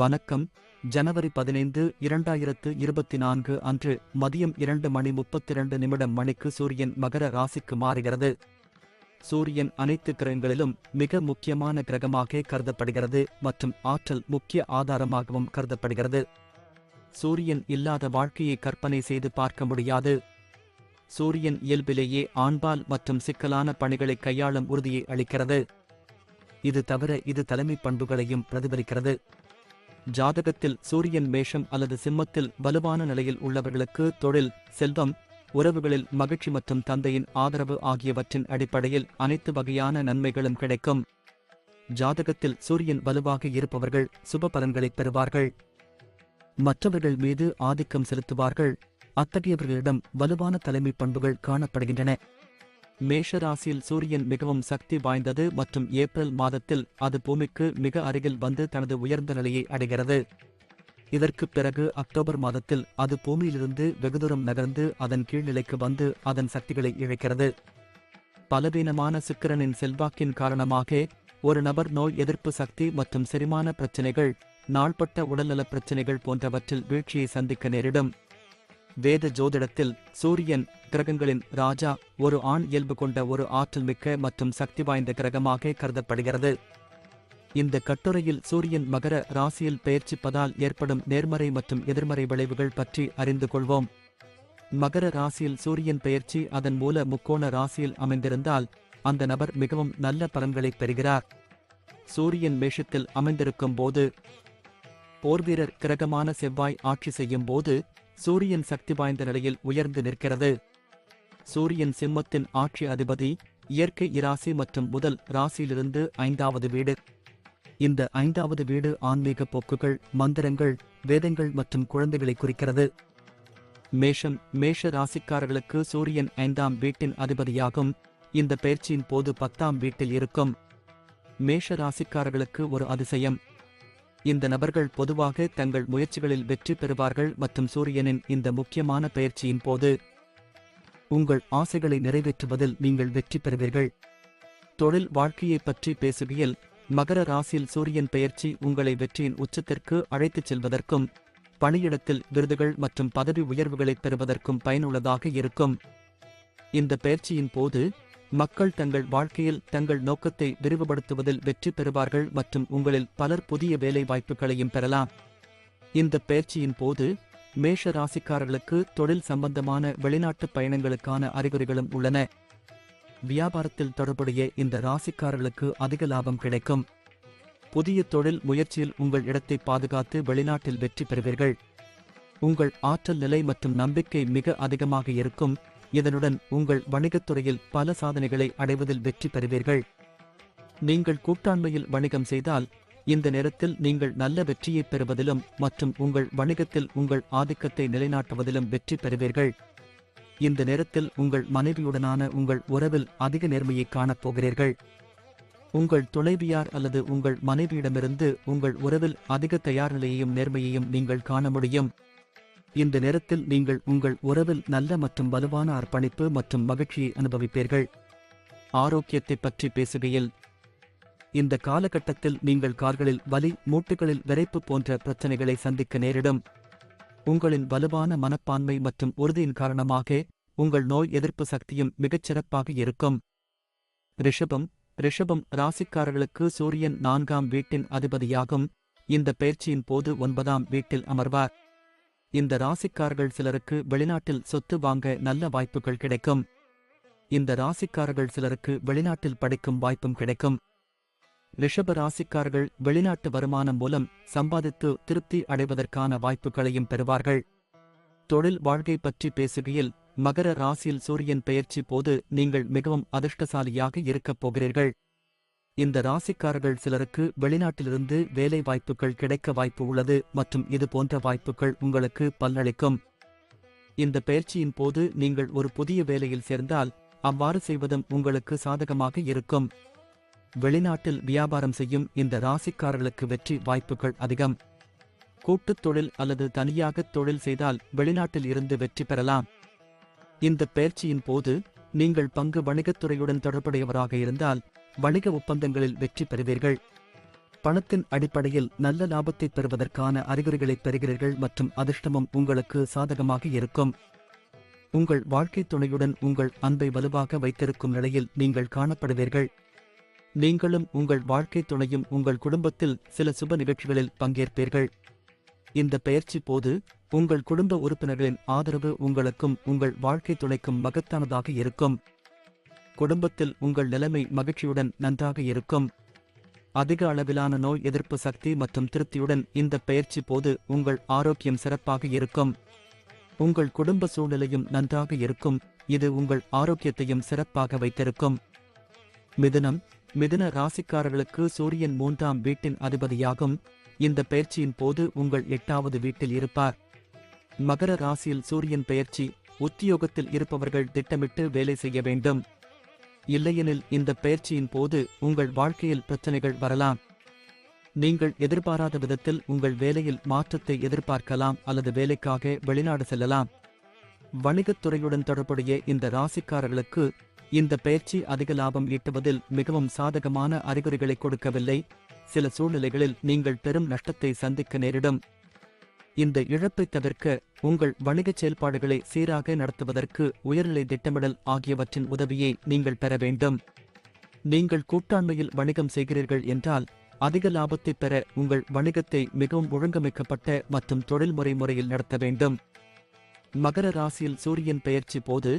வணக்கம். ஜனவரி பதினைந்து இரண்டாயிரத்து இருபத்தி நான்கு அன்று மதியம் இரண்டு மணி முப்பத்திரண்டு நிமிடம் மணிக்கு சூரியன் மகர ராசிக்கு மாறுகிறது. சூரியன் அனைத்து கிரகங்களிலும் மிக முக்கியமான கிரகமாக கருதப்படுகிறது மற்றும் ஆற்றல் முக்கிய ஆதாரமாகவும் கருதப்படுகிறது. சூரியன் இல்லாத வாழ்க்கையை கற்பனை செய்து பார்க்க முடியாது. சூரியன் இயல்பிலேயே ஆண்பால் மற்றும் சிக்கலான பணிகளை கையாளும் உறுதியை அளிக்கிறது. இது தவிர இது தலைமை பண்புகளையும் பிரதிபலிக்கிறது. ஜாதகத்தில் சூரியன் மேஷம் அல்லது சிம்மத்தில் வலுவான நிலையில் உள்ளவர்களுக்கு தொழில் செல்வம் உறவுகளில் மகிழ்ச்சி மற்றும் தந்தையின் ஆதரவு ஆகியவற்றின் அடிப்படையில் அனைத்து வகையான நன்மைகளும் கிடைக்கும். ஜாதகத்தில் சூரியன் வலுவாக இருப்பவர்கள் சுப பலன்களைப் பெறுவார்கள். மற்றவர்கள் மீது ஆதிக்கம் செலுத்துவார்கள். அத்தகையவர்களிடம் வலுவான தலைமை பண்புகள் காணப்படுகின்றன. மேஷ ராசியில் சூரியன் மிகவும் சக்தி வாய்ந்தது மற்றும் ஏப்ரல் மாதத்தில் அது பூமிக்கு மிக அருகில் வந்து தனது உயர்ந்த நிலையை அடைகிறது. இதற்குப் பிறகு அக்டோபர் மாதத்தில் அது பூமியிலிருந்து வெகுதூரம் நகர்ந்து அதன் கீழ்நிலைக்கு வந்து அதன் சக்திகளை இழைக்கிறது. பலவீனமான சுக்கிரனின் செல்வாக்கின் காரணமாக ஒரு நபர் நோய் எதிர்ப்பு சக்தி மற்றும் செரிமான பிரச்சினைகள் நாள்பட்ட உடல்நலப் பிரச்சினைகள் போன்றவற்றில் வீழ்ச்சியை சந்திக்க நேரிடும். வேத ஜோதிடத்தில் சூரியன் கிரகங்களின் ராஜா ஒரு ஆண் இயல்பு கொண்ட ஒரு ஆற்றல் மிக்க மற்றும் சக்தி வாய்ந்த கிரகமாக கருதப்படுகிறது. இந்த கட்டுரையில் சூரியன் மகர ராசியில் பெயர்ச்சிப்பதால் ஏற்படும் நேர்மறை மற்றும் எதிர்மறை விளைவுகள் பற்றி அறிந்து கொள்வோம். மகர ராசியில் சூரியன் பெயர்ச்சி அதன் மூல முக்கோண ராசியில் அமைந்திருந்தால் அந்த நபர் மிகவும் நல்ல பலன்களை பெறுகிறார். சூரியன் மேஷத்தில் அமைந்திருக்கும் போது போர்வீரர் கிரகமான செவ்வாய் ஆட்சி செய்யும் போது சூரியன் சக்தி வாய்ந்த நிலையில் உயர்ந்து நிற்கிறது. சூரியன் சிம்மத்தின் ஆட்சி அதிபதி இயற்கை இராசி மற்றும் முதல் ராசியிலிருந்து ஐந்தாவது வீடு. இந்த ஐந்தாவது வீடு ஆன்மீக போக்குகள் மந்திரங்கள் வேதங்கள் மற்றும் குழந்தைகளை குறிக்கிறது. மேஷம் மேஷ ராசிக்காரர்களுக்கு சூரியன் ஐந்தாம் வீட்டின் அதிபதியாகும். இந்த பயிற்சியின் போது பத்தாம் வீட்டில் இருக்கும். மேஷ ராசிக்காரர்களுக்கு ஒரு அதிசயம். இந்த நபர்கள் பொதுவாக தங்கள் முயற்சிகளில் வெற்றி பெறுவார்கள் மற்றும் சூரியனின் இந்த முக்கியமான பயிற்சியின் போது உங்கள் ஆசைகளை நிறைவேற்றுவதில் நீங்கள் வெற்றி பெறுவீர்கள். தொழில் வாழ்க்கையை பற்றி பேசுகையில் மகர ராசியில் சூரியன் பெயர்ச்சி உங்களை வெற்றியின் உச்சத்திற்கு அழைத்துச் செல்வதற்கும் பணியிடத்தில் விருதுகள் மற்றும் பதவி உயர்வுகளை பெறுவதற்கும் பயனுள்ளதாக இருக்கும். இந்த பயிற்சியின் போது மக்கள் தங்கள் வாழ்க்கையில் தங்கள் நோக்கத்தை விரிவுபடுத்துவதில் வெற்றி பெறுவார்கள் மற்றும் உங்களில் பலர் புதிய வேலை வாய்ப்புகளையும் பெறலாம். இந்த பயிற்சியின் போது மேஷ ராசிக்காரர்களுக்கு தொழில் சம்பந்தமான வெளிநாட்டு பயணங்களுக்கான அறிகுறிகளும் உள்ளன. வியாபாரத்தில் தொடர்புடைய இந்த ராசிக்காரர்களுக்கு அதிக லாபம் கிடைக்கும். புதிய தொழில் முயற்சியில் உங்கள் இடத்தை பாதுகாத்து வெளிநாட்டில் வெற்றி பெறுவீர்கள். உங்கள் ஆற்றல் நிலை மற்றும் நம்பிக்கை மிக அதிகமாக இருக்கும். இதனுடன் உங்கள் வணிகத்துறையில் பல சாதனைகளை அடைவதில் வெற்றி பெறுவீர்கள். நீங்கள் கூட்டாண்மையில் வணிகம் செய்தால் இந்த நேரத்தில் நீங்கள் நல்ல வெற்றியைப் பெறுவதிலும் மற்றும் உங்கள் வணிகத்தில் உங்கள் ஆதிக்கத்தை நிலைநாட்டுவதிலும் வெற்றி பெறுவீர்கள். இந்த நேரத்தில் உங்கள் மனைவியுடனான உங்கள் உறவில் அதிக நேர்மையை காணப் போகிறீர்கள். உங்கள் துணைவியார் அல்லது உங்கள் மனைவியிடமிருந்து உங்கள் உறவில் அதிக தயார் நிலையையும் நேர்மையையும் நீங்கள் காண முடியும். இந்த நேரத்தில் நீங்கள் உங்கள் உறவில் நல்ல மற்றும் வலுவான அர்ப்பணிப்பு மற்றும் மகிழ்ச்சியை அனுபவிப்பீர்கள். ஆரோக்கியத்தை பற்றி பேசுகையில் இந்த காலகட்டத்தில் நீங்கள் கார்களில் வலி மூட்டுகளில் விரைப்பு போன்ற பிரச்சனைகளை சந்திக்க நேரிடும். உங்களின் வலுவான மனப்பான்மை மற்றும் உறுதியின் காரணமாக உங்கள் நோய் எதிர்ப்பு சக்தியும் மிகச்சிறப்பாக இருக்கும். ரிஷபம் ரிஷபம் ராசிக்காரர்களுக்கு சூரியன் நான்காம் வீட்டின் அதிபதியாகும். இந்த பயிற்சியின் போது ஒன்பதாம் வீட்டில் அமர்வார். இந்த ராசிக்காரர்கள் சிலருக்கு வெளிநாட்டில் சொத்து வாங்க நல்ல வாய்ப்புகள் கிடைக்கும். இந்த ராசிக்காரர்கள் சிலருக்கு வெளிநாட்டில் படிக்கும் வாய்ப்பும் கிடைக்கும். ரிஷப ராசிக்காரர்கள் வெளிநாட்டு வருமானம் மூலம் சம்பாதித்து திருப்தி அடைவதற்கான வாய்ப்புகளையும் பெறுவார்கள். தொழில் வாழ்க்கை பற்றி பேசுகையில் மகர ராசியில் சூரியன் பெயர்ச்சி போது நீங்கள் மிகவும் அதிர்ஷ்டசாலியாக இருக்கப் போகிறீர்கள். இந்த ராசிக்காரர்கள் சிலருக்கு வெளிநாட்டிலிருந்து வேலை வாய்ப்புகள் கிடைக்க வாய்ப்பு உள்ளது மற்றும் இது போன்ற வாய்ப்புகள் உங்களுக்கு பலனளிக்கும் இந்த பயிற்சியின் போது நீங்கள் ஒரு புதிய வேலையில் சேர்ந்தால் அவ்வாறு செய்வதும் உங்களுக்கு சாதகமாக இருக்கும். வெளிநாட்டில் வியாபாரம் செய்யும் இந்த ராசிக்காரர்களுக்கு வெற்றி வாய்ப்புகள் அதிகம். கூட்டுத் தொழில் அல்லது தனியாக தொழில் செய்தால் வெளிநாட்டில் இருந்து வெற்றி பெறலாம். இந்த பயிற்சியின் போது நீங்கள் பங்கு வணிகத்துறையுடன் தொடர்புடையவராக இருந்தால் வணிக ஒப்பந்தங்களில் வெற்றி பெறுவீர்கள். பணத்தின் அடிப்படையில் நல்ல லாபத்தை பெறுவதற்கான அறிகுறிகளை பெறுகிறீர்கள் மற்றும் அதிர்ஷ்டமும் உங்களுக்கு சாதகமாக இருக்கும். உங்கள் வாழ்க்கை துணையுடன் உங்கள் அன்பை வலுவாக வைத்திருக்கும் நிலையில் நீங்கள் காணப்படுவீர்கள். நீங்களும் உங்கள் வாழ்க்கைத் துணையும் உங்கள் குடும்பத்தில் சில சுப நிகழ்ச்சிகளில் பங்கேற்பீர்கள். இந்த பெயர்ச்சி போது உங்கள் குடும்ப உறுப்பினர்களின் ஆதரவு உங்களுக்கும் உங்கள் வாழ்க்கை துணைக்கும் மகத்தானதாக இருக்கும். குடும்பத்தில் உங்கள் நிலைமை மகிழ்ச்சியுடன் நன்றாக இருக்கும். அதிக அளவிலான நோய் எதிர்ப்பு சக்தி மற்றும் திருப்தியுடன் இந்த பயிற்சி போது உங்கள் ஆரோக்கியம் சிறப்பாக இருக்கும். உங்கள் குடும்ப சூழ்நிலையும் நன்றாக இருக்கும். இது உங்கள் ஆரோக்கியத்தையும் சிறப்பாக வைத்திருக்கும். மிதுனம் மிதுன ராசிக்காரர்களுக்கு சூரியன் மூன்றாம் வீட்டின் அதிபதியாகும். இந்த பயிற்சியின் போது உங்கள் எட்டாவது வீட்டில் இருப்பார். மகர ராசியில் சூரியன் பயிற்சி உத்தியோகத்தில் இருப்பவர்கள் திட்டமிட்டு வேலை செய்ய வேண்டும். இல்லையெனில் இந்த பெயர்ச்சியின் போது உங்கள் வாழ்க்கையில் பிரச்சனைகள் வரலாம். நீங்கள் எதிர்பாராத விதத்தில் உங்கள் வேலையில் மாற்றத்தை எதிர்பார்க்கலாம் அல்லது வேலைக்காக வெளிநாடு செல்லலாம். வணிகத் துறையுடன் தொடர்புடைய இந்த ராசிக்காரர்களுக்கு இந்த பயிற்சி அதிக லாபம் ஈட்டுவதில் மிகவும் சாதகமான அறிகுறிகளை கொடுக்கவில்லை. சில சூழ்நிலைகளில் நீங்கள் பெரும் நஷ்டத்தை சந்திக்க நேரிடும். இந்த இழப்பை தவிர்க்க உங்கள் வணிகச் செயல்பாடுகளை சீராக நடத்துவதற்கு உயர்நிலை திட்டமிடல் ஆகியவற்றின் உதவியை நீங்கள் பெற வேண்டும். நீங்கள் கூட்டாண்மையில் வணிகம் செய்கிறீர்கள் என்றால் அதிக லாபத்தை பெற உங்கள் வணிகத்தை மிகவும் ஒழுங்கமைக்கப்பட்ட மற்றும் தொழில்முறை முறையில் நடத்த வேண்டும். மகர ராசியில் சூரியன் பெயர்ச்சி போது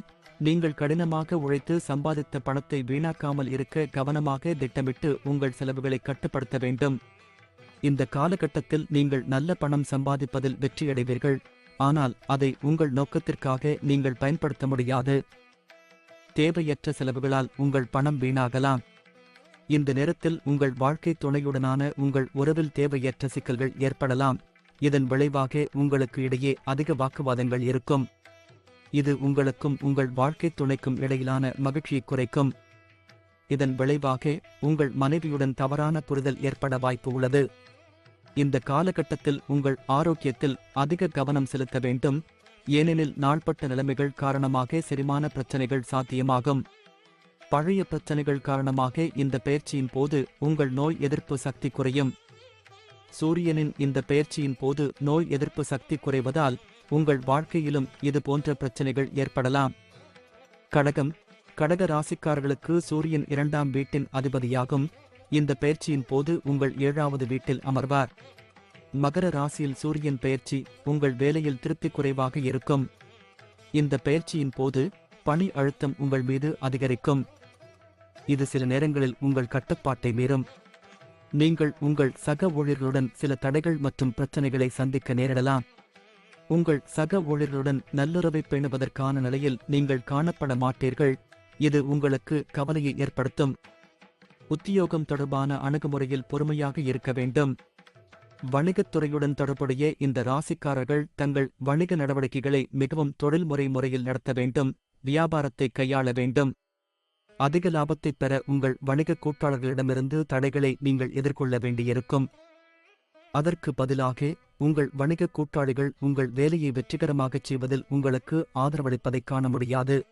நீங்கள் கடினமாக உழைத்து சம்பாதித்த பணத்தை வீணாக்காமல் இருக்க கவனமாக திட்டமிட்டு உங்கள் செலவுகளை கட்டுப்படுத்த வேண்டும். இந்த காலகட்டத்தில் நீங்கள் நல்ல பணம் சம்பாதிப்பதில் வெற்றியடைவீர்கள். ஆனால் அதை உங்கள் நோக்கத்திற்காக நீங்கள் பயன்படுத்த முடியாது. தேவையற்ற செலவுகளால் உங்கள் பணம் வீணாகலாம். இந்த நேரத்தில் உங்கள் வாழ்க்கை துணையுடனான உங்கள் உறவில் தேவையற்ற சிக்கல்கள் ஏற்படலாம். இதன் விளைவாக உங்களுக்கு இடையே அதிக வாக்குவாதங்கள் இருக்கும். இது உங்களுக்கும் உங்கள் வாழ்க்கை துணைக்கும் இடையிலான மகிழ்ச்சியை குறைக்கும். இதன் விளைவாக உங்கள் மனைவியுடன் தவறான புரிதல் ஏற்பட வாய்ப்பு உள்ளது. இந்த காலகட்டத்தில் உங்கள் ஆரோக்கியத்தில் அதிக கவனம் செலுத்த வேண்டும். ஏனெனில் நாள்பட்ட நிலைமைகள் காரணமாக செரிமான பிரச்சனைகள் சாத்தியமாகும். பழைய பிரச்சனைகள் காரணமாக இந்த பெயர்ச்சியின் போது உங்கள் நோய் எதிர்ப்பு சக்தி குறையும். சூரியனின் இந்த பெயர்ச்சியின் போது நோய் எதிர்ப்பு சக்தி குறைவதால் உங்கள் வாழ்க்கையிலும் இது போன்ற பிரச்சனைகள் ஏற்படலாம். கடகம். கடக ராசிக்காரர்களுக்கு சூரியன் இரண்டாம் வீட்டின் அதிபதியாகும். இந்த பயிற்சியின் போது உங்கள் ஏழாவது வீட்டில் அமர்வார். மகர ராசியில் சூரியன் பயிற்சி உங்கள் வேலையில் திருப்தி குறைவாக இருக்கும். இந்த பயிற்சியின் போது பணி அழுத்தம் உங்கள் மீது அதிகரிக்கும். இது சில நேரங்களில் உங்கள் கட்டுப்பாட்டை மீறும். நீங்கள் உங்கள் சக ஊழியர்களுடன் சில தடைகள் மற்றும் பிரச்சனைகளை சந்திக்க நேரிடலாம். உங்கள் சக ஊழியர்களுடன் நல்லுறவை பேணுவதற்கான நிலையில் நீங்கள் காணப்பட மாட்டீர்கள். இது உங்களுக்கு கவலையை ஏற்படுத்தும். உத்தியோகம் தொடர்பான அணுகுமுறையில் பொறுமையாக இருக்க வேண்டும். வணிகத் துறையுடன் தொடர்புடைய இந்த ராசிக்காரர்கள் தங்கள் வணிக நடவடிக்கைகளை மிகவும் தொழில்முறை முறையில் நடத்த வேண்டும் வியாபாரத்தை கையாள வேண்டும். அதிக லாபத்தை பெற உங்கள் வணிக கூட்டாளர்களிடமிருந்து தடைகளை நீங்கள் எதிர்கொள்ள வேண்டியிருக்கும். அதற்கு பதிலாக உங்கள் வணிக கூட்டாளிகள் உங்கள் வேலையை வெற்றிகரமாகச் செய்வதில் உங்களுக்கு ஆதரவளிப்பதைக் காண முடியாது.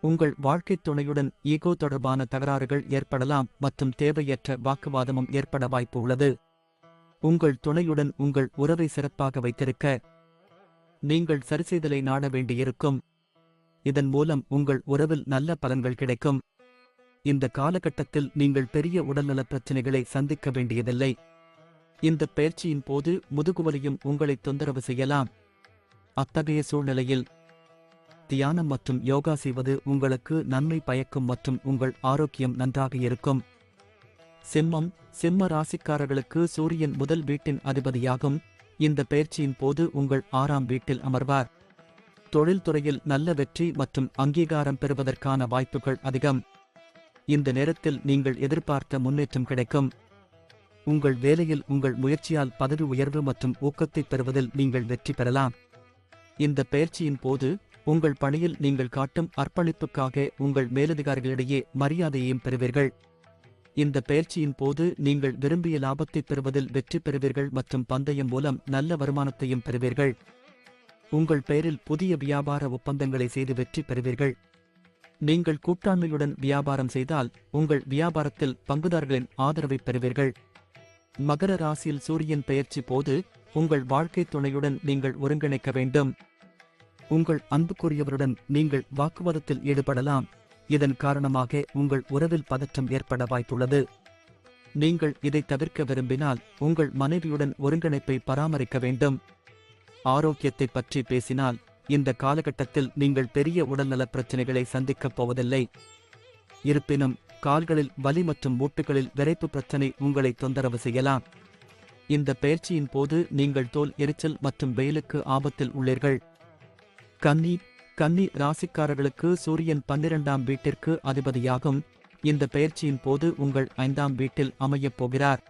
உங்கள் வாழ்க்கைத் துணையுடன் ஈகோ தொடர்பான தகராறுகள் ஏற்படலாம் மற்றும் தேவையற்ற வாக்குவாதமும் ஏற்பட வாய்ப்பு உள்ளது. உங்கள் துணையுடன் உங்கள் உறவை சிறப்பாக வைத்திருக்க நீங்கள் சரிசெய்தலை நாட வேண்டியிருக்கும். இதன் மூலம் உங்கள் உறவில் நல்ல பலன்கள் கிடைக்கும். இந்த காலகட்டத்தில் நீங்கள் பெரிய உடல்நலப் பிரச்சினைகளை சந்திக்க வேண்டியதில்லை. இந்த பயிற்சியின் போது முதுகுவலியும் உங்களை தொந்தரவு செய்யலாம். அத்தகைய சூழ்நிலையில் தியானம் மற்றும் யோகா செய்வது உங்களுக்கு நன்மை பயக்கும் மற்றும் உங்கள் ஆரோக்கியம் நன்றாக இருக்கும். சிம்மம் சிம்ம ராசிக்காரர்களுக்கு சூரியன் முதல் வீட்டின் அதிபதியாகும். இந்த பயிற்சியின் போது உங்கள் ஆறாம் வீட்டில் அமர்வார். தொழில்துறையில் நல்ல வெற்றி மற்றும் அங்கீகாரம் பெறுவதற்கான வாய்ப்புகள் அதிகம். இந்த நேரத்தில் நீங்கள் எதிர்பார்த்த முன்னேற்றம் கிடைக்கும். உங்கள் வேலையில் உங்கள் முயற்சியால் பதவி உயர்வு மற்றும் ஊக்கத்தை பெறுவதில் நீங்கள் வெற்றி பெறலாம். இந்த பயிற்சியின் போது உங்கள் பணியில் நீங்கள் காட்டும் அர்ப்பணிப்புக்காக உங்கள் மேலதிகாரிகளிடையே மரியாதையையும் பெறுவீர்கள். இந்த பயிற்சியின் போது நீங்கள் விரும்பிய லாபத்தை பெறுவதில் வெற்றி பெறுவீர்கள் மற்றும் பந்தயம் மூலம் நல்ல வருமானத்தையும் பெறுவீர்கள். உங்கள் பெயரில் புதிய வியாபார ஒப்பந்தங்களை செய்து வெற்றி பெறுவீர்கள். நீங்கள் கூட்டாண்மையுடன் வியாபாரம் செய்தால் உங்கள் வியாபாரத்தில் பங்குதாரர்களின் ஆதரவை பெறுவீர்கள். மகர ராசியில் சூரியன் பெயர்ச்சி போது உங்கள் வாழ்க்கை துணையுடன் நீங்கள் ஒருங்கிணைக்க வேண்டும். உங்கள் அன்புக்குரியவருடன் நீங்கள் வாக்குவாதத்தில் ஈடுபடலாம். இதன் காரணமாக உங்கள் உறவில் பதற்றம் ஏற்பட வாய்ப்புள்ளது. நீங்கள் இதை தவிர்க்க விரும்பினால் உங்கள் மனைவியுடன் ஒருங்கிணைப்பை பராமரிக்க வேண்டும். ஆரோக்கியத்தை பற்றி பேசினால் இந்த காலகட்டத்தில் நீங்கள் பெரிய உடல்நலப் பிரச்சனைகளை சந்திக்கப் போவதில்லை. இருப்பினும் கால்களில் வலி மற்றும் மூட்டுகளில் விரைப்பு பிரச்சனை உங்களை தொந்தரவு செய்யலாம். இந்த பயிற்சியின் போது நீங்கள் தோல் எரிச்சல் மற்றும் வெயிலுக்கு ஆபத்தில் உள்ளீர்கள். கன்னி கன்னி ராசிக்காரர்களுக்கு சூரியன் பன்னிரண்டாம் வீட்டிற்கு அதிபதியாகும். இந்த பயிற்சியின் போது உங்கள் ஐந்தாம் வீட்டில் அமையப் போகிறார்.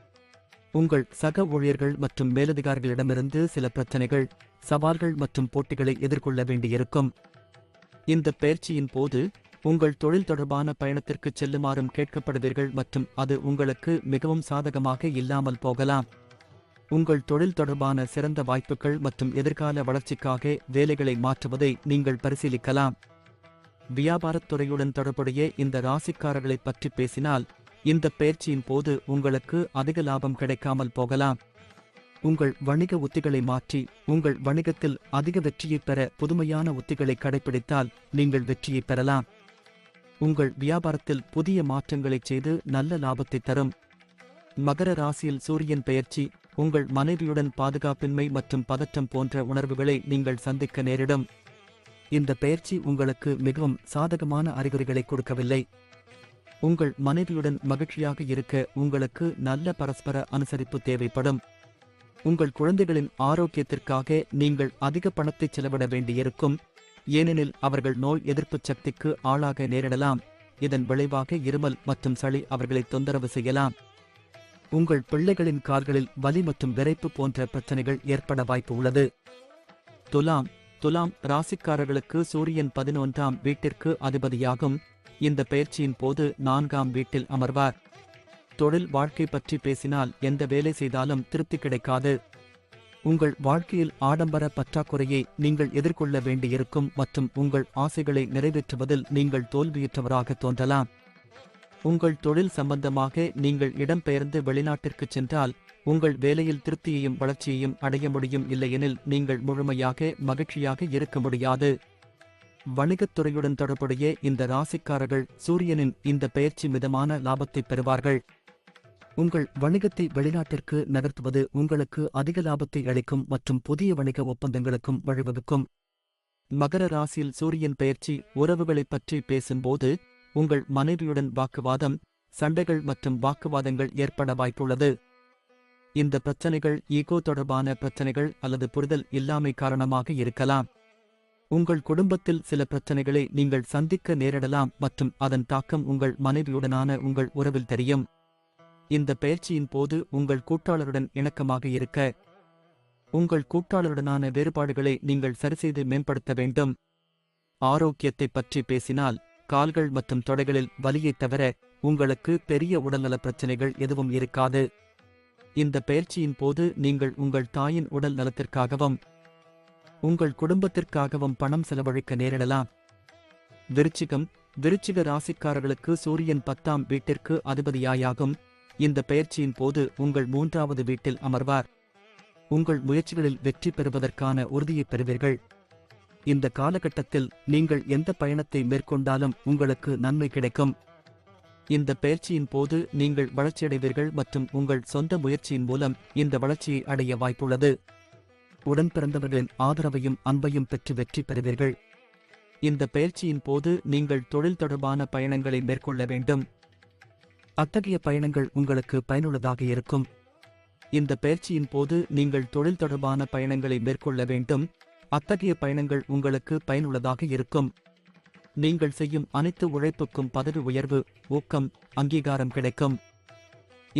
உங்கள் சக ஊழியர்கள் மற்றும் மேலதிகாரிகளிடமிருந்து சில பிரச்சனைகள் சவால்கள் மற்றும் போட்டிகளை எதிர்கொள்ள வேண்டியிருக்கும். இந்த பயிற்சியின் போது உங்கள் தொழில் தொடர்பான பயணத்திற்கு செல்லுமாறும் கேட்கப்படுவீர்கள் மற்றும் அது உங்களுக்கு மிகவும் சாதகமாக இல்லாமல் போகலாம். உங்கள் தொழில் தொடர்பான சிறந்த வாய்ப்புகள் மற்றும் எதிர்கால வளர்ச்சிக்காக வேலைகளை மாற்றுவதை நீங்கள் பரிசீலிக்கலாம். வியாபாரத் துறையுடன் தொடர்புடைய இந்த ராசிக்காரர்களை பற்றி பேசினால் இந்த பயிற்சியின் போது உங்களுக்கு அதிக லாபம் கிடைக்காமல் போகலாம். உங்கள் வணிக உத்திகளை மாற்றி உங்கள் வணிகத்தில் அதிக வெற்றியை பெற புதுமையான உத்திகளை கடைபிடித்தால் நீங்கள் வெற்றியை பெறலாம். உங்கள் வியாபாரத்தில் புதிய மாற்றங்களை செய்து நல்ல லாபத்தை தரும். மகர ராசியில் சூரியன் பெயர்ச்சி உங்கள் மனைவியுடன் பாதுகாப்பின்மை மற்றும் பதற்றம் போன்ற உணர்வுகளை நீங்கள் சந்திக்க நேரிடும். இந்த பெயர்ச்சி உங்களுக்கு மிகவும் சாதகமான அறிகுறிகளை கொடுக்கவில்லை. உங்கள் மனைவியுடன் மகிழ்ச்சியாக இருக்க உங்களுக்கு நல்ல பரஸ்பர அனுசரிப்பு தேவைப்படும். உங்கள் குழந்தைகளின் ஆரோக்கியத்திற்காக நீங்கள் அதிக பணத்தை செலவிட வேண்டியிருக்கும். ஏனெனில் அவர்கள் நோய் எதிர்ப்புச் சக்திக்கு ஆளாக நேரிடலாம். இதன் விளைவாக இருமல் மற்றும் சளி அவர்களை தொந்தரவு செய்யலாம். உங்கள் பிள்ளைகளின் கால்களில் வலி மற்றும் விரைப்பு போன்ற பிரச்சனைகள் ஏற்பட வாய்ப்பு உள்ளது. துலாம் துலாம் ராசிக்காரர்களுக்கு சூரியன் பதினொன்றாம் வீட்டிற்கு அதிபதியாகும். இந்த பயிற்சியின் போது நான்காம் வீட்டில் அமர்வார். தொழில் வாழ்க்கை பற்றி பேசினால் எந்த வேலை செய்தாலும் திருப்தி கிடைக்காது. உங்கள் வாழ்க்கையில் ஆடம்பர பற்றாக்குறையை நீங்கள் எதிர்கொள்ள வேண்டியிருக்கும் மற்றும் உங்கள் ஆசைகளை நிறைவேற்றுவதில் நீங்கள் தோல்வியுற்றவராக தோன்றலாம். உங்கள் தொழில் சம்பந்தமாக நீங்கள் இடம்பெயர்ந்து வெளிநாட்டிற்குச் சென்றால் உங்கள் வேலையில் திருப்தியையும் வளர்ச்சியையும் அடைய முடியும் இல்லையெனில் நீங்கள் முழுமையாக மகிழ்ச்சியாக இருக்க முடியாது. வணிகத்துறையுடன் தொடர்புடைய இந்த ராசிக்காரர்கள் சூரியனின் இந்த பெயர்ச்சி மிதமான லாபத்தை பெறுவார்கள். உங்கள் வணிகத்தை வெளிநாட்டிற்கு நகர்த்துவது உங்களுக்கு அதிக லாபத்தை அளிக்கும் மற்றும் புதிய வணிக ஒப்பந்தங்களுக்கும் வழிவகுக்கும். மகர ராசியில் சூரியன் பெயர்ச்சி உறவுகளைப் பற்றி பேசும்போது உங்கள் மனைவியுடன் வாக்குவாதம் சண்டைகள் மற்றும் வாக்குவாதங்கள் ஏற்பட வாய்ப்புள்ளது. இந்த பிரச்சனைகள் ஈகோ தொடர்பான பிரச்சனைகள் அல்லது புரிதல் இல்லாமை காரணமாக இருக்கலாம். உங்கள் குடும்பத்தில் சில பிரச்சனைகளை நீங்கள் சந்திக்க நேரிடலாம் மற்றும் அதன் தாக்கம் உங்கள் மனைவியுடனான உங்கள் உறவில் தெரியும். இந்த பயிற்சியின் போது உங்கள் கூட்டாளருடன் இணக்கமாக இருக்க. உங்கள் கூட்டாளருடனான வேறுபாடுகளை நீங்கள் சரிசெய்து மேம்படுத்த வேண்டும். ஆரோக்கியத்தைப் பற்றி பேசினால் கால்கள் மற்றும் தொடைகளில் வலியைத் தவிர உங்களுக்கு பெரிய உடல்நலப் பிரச்சனைகள் எதுவும் இருக்காது. இந்த பயிற்சியின் போது நீங்கள் உங்கள் தாயின் உடல் நலத்திற்காகவும் உங்கள் குடும்பத்திற்காகவும் பணம் செலவழிக்க நேரிடலாம். விருச்சிகம் விருச்சிக ராசிக்காரர்களுக்கு சூரியன் பத்தாம் வீட்டிற்கு அதிபதியாயாகும். இந்த பெயர்ச்சியின் போது உங்கள் மூன்றாவது வீட்டில் அமர்வார். உங்கள் முயற்சிகளில் வெற்றி பெறுவதற்கான உறுதியைப் பெறுவீர்கள். இந்த காலகட்டத்தில் நீங்கள் எந்த பயணத்தை மேற்கொண்டாலும் உங்களுக்கு நன்மை கிடைக்கும். இந்த பயிற்சியின் போது நீங்கள் வளர்ச்சியடைவீர்கள் மற்றும் உங்கள் சொந்த முயற்சியின் மூலம் இந்த வளர்ச்சியை அடைய வாய்ப்புள்ளது. உடன் பிறந்தவர்களின் ஆதரவையும் அன்பையும் பெற்று வெற்றி பெறுவீர்கள். இந்த பயிற்சியின் போது நீங்கள் தொழில் தொடர்பான பயணங்களை மேற்கொள்ள வேண்டும். அத்தகைய பயணங்கள் உங்களுக்கு பயனுள்ளதாக இருக்கும். இந்த பயிற்சியின் போது நீங்கள் தொழில் தொடர்பான பயணங்களை மேற்கொள்ள வேண்டும். அத்தகைய பயணங்கள் உங்களுக்கு பயனுள்ளதாக இருக்கும். நீங்கள் செய்யும் அனைத்து உழைப்புக்கும் பதவி உயர்வு ஊக்கம் அங்கீகாரம் கிடைக்கும்.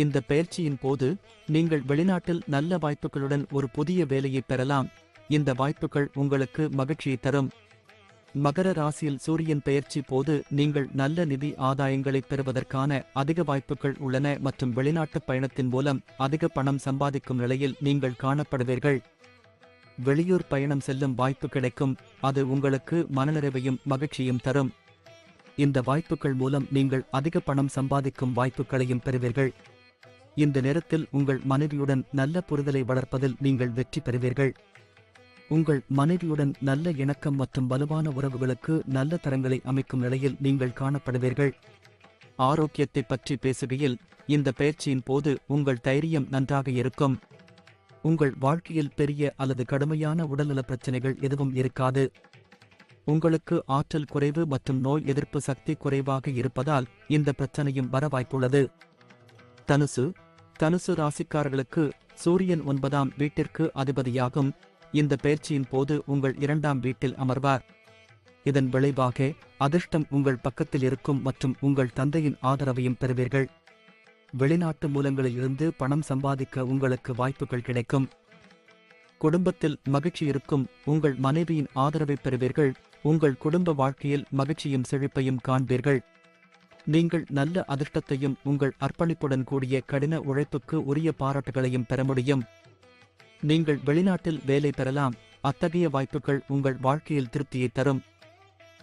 இந்த பயிற்சியின் போது நீங்கள் வெளிநாட்டில் நல்ல வாய்ப்புகளுடன் ஒரு புதிய வேலையை பெறலாம். இந்த வாய்ப்புகள் உங்களுக்கு மகிழ்ச்சியை தரும். மகர ராசியில் சூரியன் பெயர்ச்சி போது நீங்கள் நல்ல நிதி ஆதாயங்களை பெறுவதற்கான அதிக வாய்ப்புகள் உள்ளன மற்றும் வெளிநாட்டு பயணத்தின் மூலம் அதிக பணம் சம்பாதிக்கும் நிலையில் நீங்கள் காணப்படுவீர்கள். வெளியூர் பயணம் செல்லும் வாய்ப்பு கிடைக்கும். அது உங்களுக்கு மனநிறைவையும் மகிழ்ச்சியும் தரும். இந்த வாய்ப்புகள் மூலம் நீங்கள் அதிக பணம் சம்பாதிக்கும் வாய்ப்புகளையும் பெறுவீர்கள். இந்த நேரத்தில் உங்கள் மனைவியுடன் நல்ல புரிதலை வளர்ப்பதில் நீங்கள் வெற்றி பெறுவீர்கள். உங்கள் மனைவியுடன் நல்ல இணக்கம் மற்றும் வலுவான உறவுகளுக்கு நல்ல தரங்களை அமைக்கும் நிலையில் நீங்கள் காணப்படுவீர்கள். ஆரோக்கியத்தை பற்றி பேசுகையில் இந்த பயிற்சியின் போது உங்கள் தைரியம் நன்றாக இருக்கும். உங்கள் வாழ்க்கையில் பெரிய அல்லது கடுமையான உடல்நல பிரச்சனைகள் எதுவும் இருக்காது. உங்களுக்கு ஆற்றல் குறைவு மற்றும் நோய் எதிர்ப்பு சக்தி குறைவாக இருப்பதால் இந்த பிரச்சனையும் வர வாய்ப்புள்ளது. தனுசு. தனுசு ராசிக்காரர்களுக்கு சூரியன் ஒன்பதாம் வீட்டிற்கு அதிபதியாகும். இந்த பயிற்சியின் போது உங்கள் இரண்டாம் வீட்டில் அமர்வார். இதன் விளைவாக அதிர்ஷ்டம் உங்கள் பக்கத்தில் இருக்கும் மற்றும் உங்கள் தந்தையின் ஆதரவையும் பெறுவீர்கள். வெளிநாட்டு மூலங்களில் இருந்து பணம் சம்பாதிக்க உங்களுக்கு வாய்ப்புகள் கிடைக்கும். குடும்பத்தில் மகிழ்ச்சி இருக்கும் உங்கள் மனைவியின் ஆதரவை பெறுவீர்கள். உங்கள் குடும்ப வாழ்க்கையில் மகிழ்ச்சியும் செழிப்பையும் காண்பீர்கள். நீங்கள் நல்ல அதிர்ஷ்டத்தையும் உங்கள் அர்ப்பணிப்புடன் கூடிய கடின உழைப்புக்கு உரிய பாராட்டுகளையும் பெற முடியும். நீங்கள் வெளிநாட்டில் வேலை பெறலாம். அத்தகைய வாய்ப்புகள் உங்கள் வாழ்க்கையில் திருப்தியை தரும்.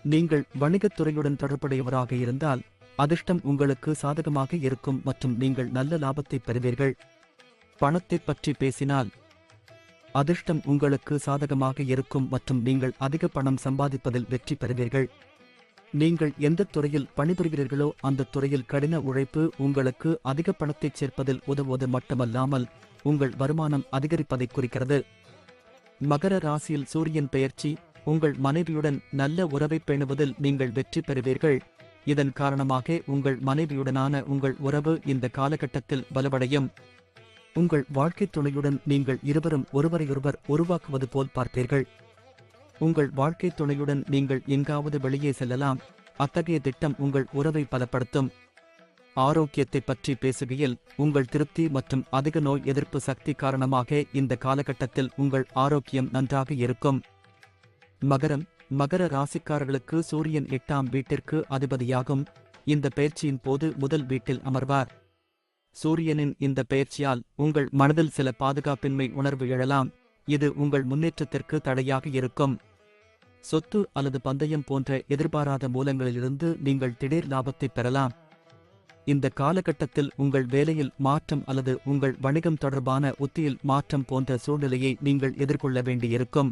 நீங்கள் வணிகத் துறையுடன் தொடர்புடையவராக இருந்தால் அதிர்ஷ்டம் உங்களுக்கு சாதகமாக இருக்கும் மற்றும் நீங்கள் நல்ல லாபத்தை பெறுவீர்கள். பணத்தைப் பற்றி பேசினால் அதிர்ஷ்டம் உங்களுக்கு சாதகமாக இருக்கும் மற்றும் நீங்கள் அதிக பணம் சம்பாதிப்பதில் வெற்றி பெறுவீர்கள். நீங்கள் எந்த துறையில் பணிபுரிகிறீர்களோ அந்த துறையில் கடின உழைப்பு உங்களுக்கு அதிக பணத்தைச் சேர்ப்பதில் உதவுவது மட்டுமல்லாமல் உங்கள் வருமானம் அதிகரிப்பதை குறிக்கிறது. மகர ராசியில் சூரியன் பெயர்ச்சி உங்கள் மனைவியுடன் நல்ல உறவை பேணுவதில் நீங்கள் வெற்றி பெறுவீர்கள். இதன் காரணமாக உங்கள் மனைவியுடனான உங்கள் உறவு இந்த காலகட்டத்தில் பலவடையும் உங்கள் வாழ்க்கைத் துணையுடன் நீங்கள் இருவரும் ஒருவரையொருவர் உருவாக்குவது போல் பார்ப்பீர்கள். உங்கள் வாழ்க்கைத் துணையுடன் நீங்கள் எங்காவது வெளியே செல்லலாம். அத்தகைய திட்டம் உங்கள் உறவை பலப்படுத்தும். ஆரோக்கியத்தை பற்றி பேசுகையில் உங்கள் திருப்தி மற்றும் அதிக நோய் எதிர்ப்பு சக்தி காரணமாக இந்த காலகட்டத்தில் உங்கள் ஆரோக்கியம் நன்றாக இருக்கும். மகரம் மகர ராசிக்காரர்களுக்கு சூரியன் எட்டாம் வீட்டிற்கு அதிபதியாகும். இந்த பயிற்சியின் போது முதல் வீட்டில் அமர்வார். சூரியனின் இந்த பயிற்சியால் உங்கள் மனதில் சில பாதுகாப்பின்மை உணர்வு எழலாம். இது உங்கள் முன்னேற்றத்திற்கு தடையாக இருக்கும். சொத்து அல்லது பந்தயம் போன்ற எதிர்பாராத மூலங்களிலிருந்து நீங்கள் திடீர் லாபத்தை பெறலாம். இந்த காலகட்டத்தில் உங்கள் வேலையில் மாற்றம் அல்லது உங்கள் வணிகம் தொடர்பான உத்தியில் மாற்றம் போன்ற சூழ்நிலையை நீங்கள் எதிர்கொள்ள வேண்டியிருக்கும்.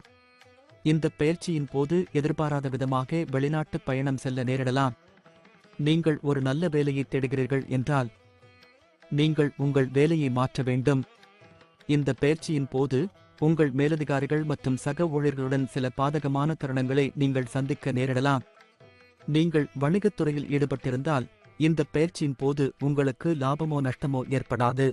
இந்த பயிற்சியின் போது எதிர்பாராத விதமாக வெளிநாட்டு பயணம் செல்ல நேரிடலாம். நீங்கள் ஒரு நல்ல வேலையை தேடுகிறீர்கள் என்றால் நீங்கள் உங்கள் வேலையை மாற்ற வேண்டும். இந்த பயிற்சியின் போது உங்கள் மேலதிகாரிகள் மற்றும் சக ஊழியர்களுடன் சில பாதகமான தருணங்களை நீங்கள் சந்திக்க நேரிடலாம். நீங்கள் வணிகத் துறையில் ஈடுபட்டிருந்தால் இந்த பயிற்சியின் போது உங்களுக்கு லாபமோ நஷ்டமோ ஏற்படாது.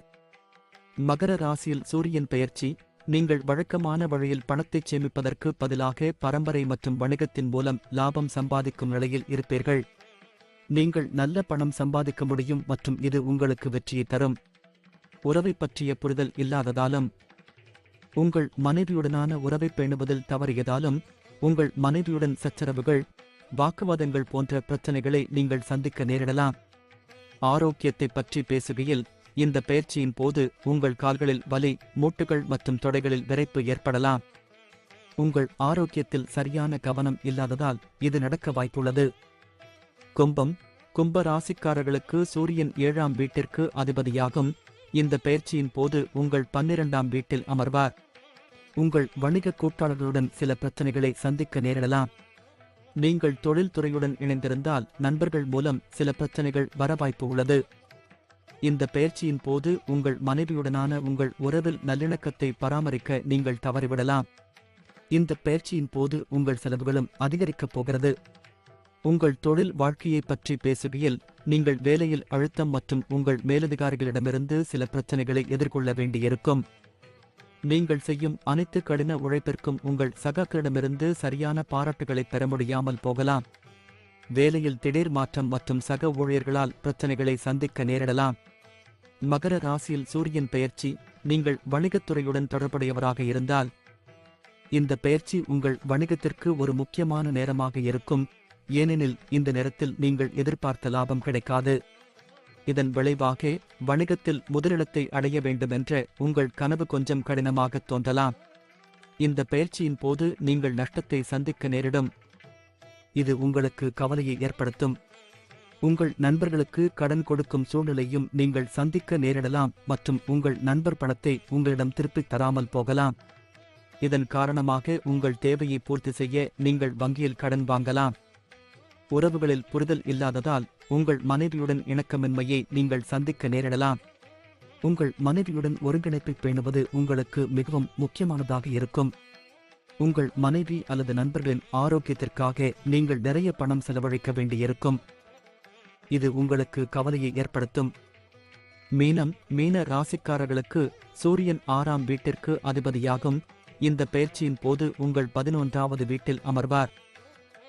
மகர ராசியில் சூரியன் பெயர்ச்சி நீங்கள் வழக்கமான வழியில் பணத்தைச் சேமிப்பதற்கு பதிலாக பரம்பரை மற்றும் வணிகத்தின் மூலம் லாபம் சம்பாதிக்கும் நிலையில் இருப்பீர்கள். நீங்கள் நல்ல பணம் சம்பாதிக்க முடியும் மற்றும் இது உங்களுக்கு வெற்றியை தரும். உறவை பற்றிய புரிதல் இல்லாததாலும் உங்கள் மனைவியுடனான உறவை பேணுவதில் தவறியதாலும் உங்கள் மனைவியுடன் சச்சரவுகள் வாக்குவாதங்கள் போன்ற பிரச்சனைகளை நீங்கள் சந்திக்க நேரிடலாம். ஆரோக்கியத்தை பற்றி பேசுகையில் இந்த பயிற்சியின் போது உங்கள் கால்களில் வலி மூட்டுகள் மற்றும் தொடைகளில் விரைப்பு ஏற்படலாம். உங்கள் ஆரோக்கியத்தில் சரியான கவனம் இல்லாததால் இது நடக்க வாய்ப்புள்ளது. கும்பம் கும்ப ராசிக்காரர்களுக்கு சூரியன் ஏழாம் வீட்டிற்கு அதிபதியாகும். இந்த பயிற்சியின் போது உங்கள் பன்னிரண்டாம் வீட்டில் அமர்வார். உங்கள் வணிக கூட்டாளர்களுடன் சில பிரச்சனைகளை சந்திக்க நேரிடலாம். நீங்கள் தொழில்துறையுடன் இணைந்திருந்தால் நண்பர்கள் மூலம் சில பிரச்சனைகள் வர வாய்ப்பு உள்ளது. இந்த பயிற்சியின் போது உங்கள் மனைவியுடனான உங்கள் உறவில் நல்லிணக்கத்தை பராமரிக்க நீங்கள் தவறிவிடலாம். இந்த பயிற்சியின் போது உங்கள் செலவுகளும் அதிகரிக்கப் போகிறது. உங்கள் தொழில் வாழ்க்கையை பற்றி பேசுகையில் நீங்கள் வேலையில் அழுத்தம் மற்றும் உங்கள் மேலதிகாரிகளிடமிருந்து சில பிரச்சனைகளை எதிர்கொள்ள வேண்டியிருக்கும். நீங்கள் செய்யும் அனைத்து கடின உழைப்பிற்கும் உங்கள் சகாக்களிடமிருந்து சரியான பாராட்டுகளை பெற முடியாமல் போகலாம். வேலையில் திடீர் மாற்றம் மற்றும் சக ஊழியர்களால் பிரச்சனைகளை சந்திக்க நேரிடலாம். மகர ராசியில் சூரியன் பெயர்ச்சி நீங்கள் வணிகத்துறையுடன் தொடர்புடையவராக இருந்தால் இந்த பெயர்ச்சி உங்கள் வணிகத்திற்கு ஒரு முக்கியமான நேரமாக இருக்கும். ஏனெனில் இந்த நேரத்தில் நீங்கள் எதிர்பார்த்த லாபம் கிடைக்காது. இதன் விளைவாக வணிகத்தில் முதலிடத்தை அடைய வேண்டுமென்ற உங்கள் கனவு கொஞ்சம் கடினமாகத் தோன்றலாம். இந்த பயிற்சியின் போது நீங்கள் நஷ்டத்தை சந்திக்க நேரிடும். இது உங்களுக்கு கவலையை ஏற்படுத்தும். உங்கள் நண்பர்களுக்கு கடன் கொடுக்கும் சூழ்நிலையும் நீங்கள் சந்திக்க நேரிடலாம் மற்றும் உங்கள் நண்பர் பணத்தை உங்களிடம் திருப்பித் தராமல் போகலாம். இதன் காரணமாக உங்கள் தேவையை பூர்த்தி செய்ய நீங்கள் வங்கியில் கடன் வாங்கலாம். உறவுகளில் புரிதல் இல்லாததால் உங்கள் மனைவியுடன் இணக்கமின்மையை நீங்கள் சந்திக்க நேரிடலாம். உங்கள் மனைவியுடன் ஒருங்கிணைப்பை பேணுவது உங்களுக்கு மிகவும் முக்கியமானதாக இருக்கும். உங்கள் மனைவி அல்லது நண்பர்களின் ஆரோக்கியத்திற்காக நீங்கள் நிறைய பணம் செலவழிக்க வேண்டியிருக்கும். இது உங்களுக்கு கவலையை ஏற்படுத்தும். மீனம் மீன ராசிக்காரர்களுக்கு சூரியன் ஆறாம் வீட்டிற்கு அதிபதியாகும். இந்த பயிற்சியின் போது உங்கள் பதினொன்றாவது வீட்டில் அமர்வார்.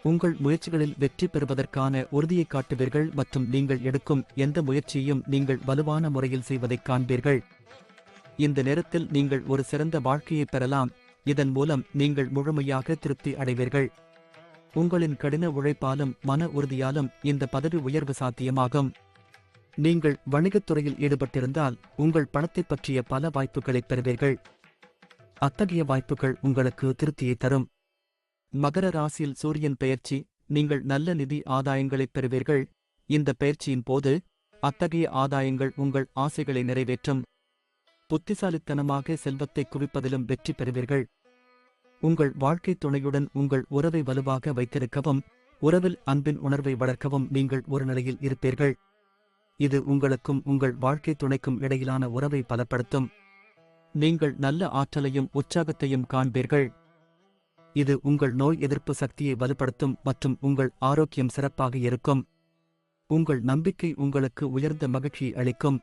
உங்கள் முயற்சிகளில் வெற்றி பெறுவதற்கான உறுதியை காட்டுவீர்கள் மற்றும் நீங்கள் எடுக்கும் எந்த முயற்சியையும் நீங்கள் வலுவான முறையில் செய்வதைக் காண்பீர்கள். இந்த நேரத்தில் நீங்கள் ஒரு சிறந்த வாழ்க்கையை பெறலாம். இதன் மூலம் நீங்கள் முழுமையாக திருப்தி அடைவீர்கள். உங்களின் கடின உழைப்பாலும் மன உறுதியாலும் இந்த பதவி உயர்வு சாத்தியமாகும். நீங்கள் வணிகத் துறையில் ஈடுபட்டிருந்தால் உங்கள் பணத்தைப் பற்றிய பல வாய்ப்புகளைப் பெறுவீர்கள். அத்தகைய வாய்ப்புகள் உங்களுக்கு திருப்தியை தரும். மகர ராசியில் சூரியன் பெயர்ச்சி நீங்கள் நல்ல நிதி ஆதாயங்களைப் பெறுவீர்கள். இந்த பெயர்ச்சியின் போது அத்தகைய ஆதாயங்கள் உங்கள் ஆசைகளை நிறைவேற்றும். புத்திசாலித்தனமாக செல்வத்தை குவிப்பதிலும் வெற்றி பெறுவீர்கள். உங்கள் வாழ்க்கைத் துணையுடன் உங்கள் உறவை வலுவாக வைத்திருக்கவும் உறவில் அன்பின் உணர்வை வளர்க்கவும் நீங்கள் ஒரு நிலையில் இருப்பீர்கள். இது உங்களுக்கும் உங்கள் வாழ்க்கைத் துணைக்கும் இடையிலான உறவை பலப்படுத்தும். நீங்கள் நல்ல ஆற்றலையும் உற்சாகத்தையும் காண்பீர்கள். இது உங்கள் நோய் எதிர்ப்பு சக்தியை வலுப்படுத்தும் மற்றும் உங்கள் ஆரோக்கியம் சிறப்பாக இருக்கும். உங்கள் நம்பிக்கை உங்களுக்கு உயர்ந்த மகிழ்ச்சியை அளிக்கும்.